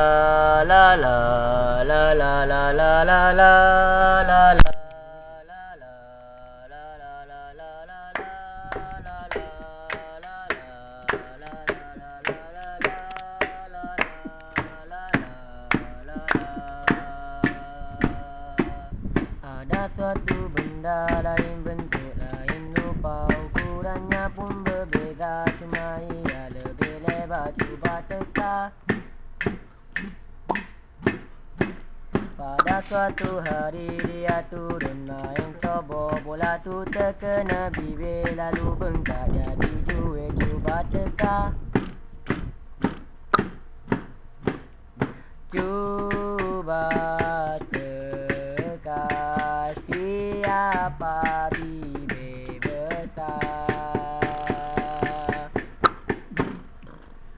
La la la la la la la la la la Ada suatu benda lain bentuk lain rupa ukurannya pun berbeza. Cuma ia lebih lebar cuba teka Pada suatu hari dia turun main sobo Bola tu terkena bibir lalu bengkak jadi duit cuba teka. Cuba teka. Siapa bibir besar?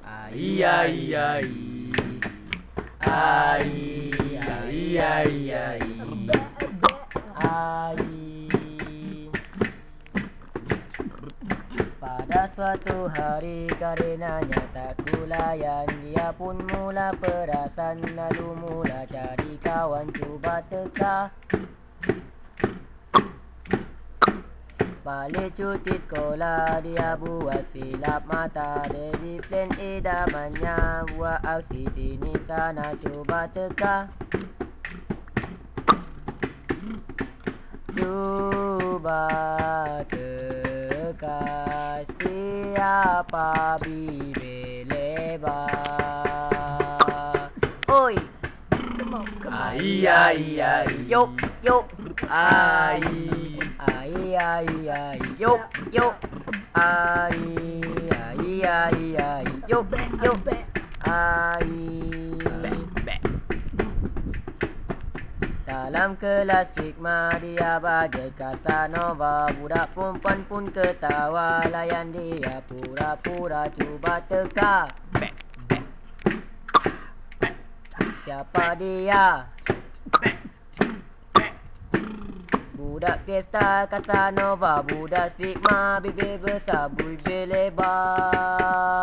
Ai ai ai. Ai ai ai ai Pada suatu hari karenanya tak kulayan Dia pun mula perasan lalu mula cari kawan. Cuba teka. Balik cuti sekolah dia buat silap mata. Dari plan idamannya buat aksi sini sana. Cuba teka Juba kasih apa bileba Oi. Ai ai ai. Yo yo. Ai. Ai ai ai. Yo yo. Ai ai ai ai. Yo yo. Ai. Dalam kelas Sigma dia bajet Casanova Budak perempuan pun ketawa. Layan dia pura-pura cuba teka Siapa dia? Budak pesta Casanova Budak Sigma Bibir besar, bibir lebar